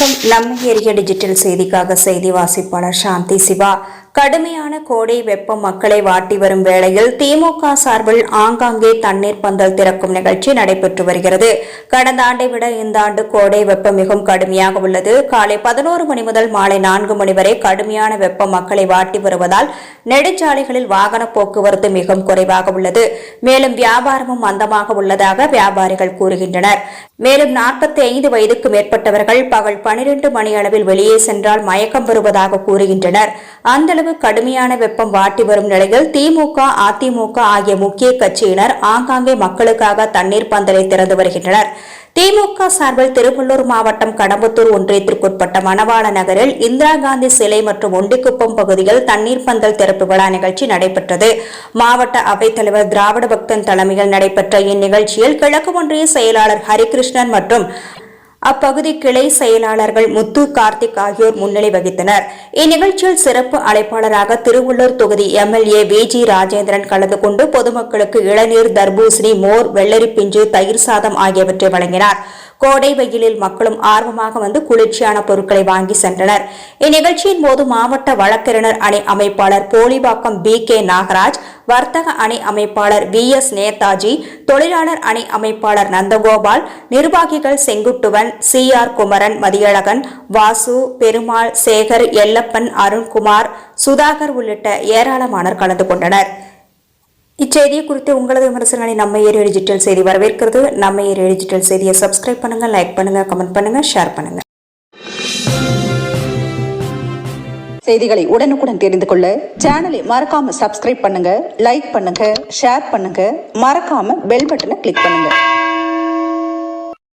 நம்ம ஏரிய டிஜிட்டல் செய்திக்காக செய்தி வாசிப்பாளர் சாந்தி சிவா. கடுமையான கோடை வெப்பம் மக்களை வாட்டி வரும் வேளையில் திமுக சார்பில் ஆங்காங்கே தண்ணீர் பந்தல் திறக்கும் நிகழ்ச்சி நடைபெற்று வருகிறது. கடந்த ஆண்டை விட இந்த ஆண்டு கோடை வெப்பம் மிகவும் கடுமையாக உள்ளது. காலை பதினோரு மணி முதல் மாலை நான்கு மணி வரை கடுமையான வெப்பம் மக்களை வாட்டி வருவதால் நெடுஞ்சாலைகளில் வாகன போக்குவரத்து மிகவும் குறைவாக உள்ளது. மேலும் வியாபாரமும் மந்தமாக உள்ளதாக வியாபாரிகள் கூறுகின்றனர். மேலும் நாற்பத்தி ஐந்து வயதுக்கு மேற்பட்டவர்கள் பகல் பனிரெண்டு மணி அளவில் வெளியே சென்றால் மயக்கம் வருவதாக கூறுகின்றனர். அந்த அளவு கடுமையான வெப்பம் வாட்டி வரும் நிலையில் திமுக அதிமுக ஆகிய முக்கிய கட்சியினர் ஆங்காங்கே மக்களுக்காக தண்ணீர் பந்தலை திறந்து வருகின்றனர். திமுக சார்பில் திருவள்ளூர் மாவட்டம் கடம்பத்தூர் ஒன்றியத்திற்குட்பட்ட மணவாள நகரில் இந்திரா காந்தி சிலை மற்றும் ஒண்டிக்குப்பம் பகுதியில் தண்ணீர் பந்தல் திறப்பு விழா நிகழ்ச்சி நடைபெற்றது. மாவட்ட அவைத்தலைவர் திராவிட பக்தன் தலைமையில் நடைபெற்ற இந்நிகழ்ச்சியில் கிழக்கு ஒன்றிய செயலாளர் ஹரிகிருஷ்ணன் மற்றும் அப்பகுதி கிளை செயலாளர்கள் முத்து கார்த்திக் ஆகியோர் முன்னிலை வகித்தனர். இந்நிகழ்ச்சியில் சிறப்பு அழைப்பாளராக திருவள்ளூர் தொகுதி எம்எல்ஏ வி ஜி ராஜேந்திரன் கலந்து கொண்டு பொதுமக்களுக்கு இளநீர் தர்பூசணி மோர் வெள்ளரி பிஞ்சு தயிர் சாதம் ஆகியவற்றை வழங்கினார். கோடை வெயிலில் மக்களும் ஆர்வமாக வந்து குளிர்ச்சியான பொருட்களை வாங்கி சென்றனர். இந்நிகழ்ச்சியின் போது மாவட்ட வழக்கறிஞர் அணி அமைப்பாளர் போலிவாக்கம் பி கே நாகராஜ் வர்த்தக அணி அமைப்பாளர் வி எஸ் நேதாஜி தொழிலாளர் அணி அமைப்பாளர் நந்தகோபால் நிர்வாகிகள் செங்குட்டுவன் சி ஆர் குமரன் மதியழகன் வாசு பெருமாள் சேகர் எல்லப்பன் அருண்குமார் சுதாகர் உள்ளிட்ட ஏராளமானோர் கலந்து கொண்டனர். இச்செய்தியை குறித்து உங்களது விமர்சனங்களை நம்ம ஏரியா டிஜிட்டல் செய்தி வரவேற்கிறது. நம்ம ஏரியா டிஜிட்டல் செய்தியை சப்ஸ்கிரைப் பண்ணுங்க லைக் பண்ணுங்க கமெண்ட் பண்ணுங்க ஷேர் பண்ணுங்க. செய்திகளை உடனுக்குடன் தெரிந்து கொள்ள சேனலை மறக்காம சப்ஸ்கிரைப் பண்ணுங்க லைக் பண்ணுங்க ஷேர் பண்ணுங்க. மறக்காம பெல் பட்டனை கிளிக் பண்ணுங்க.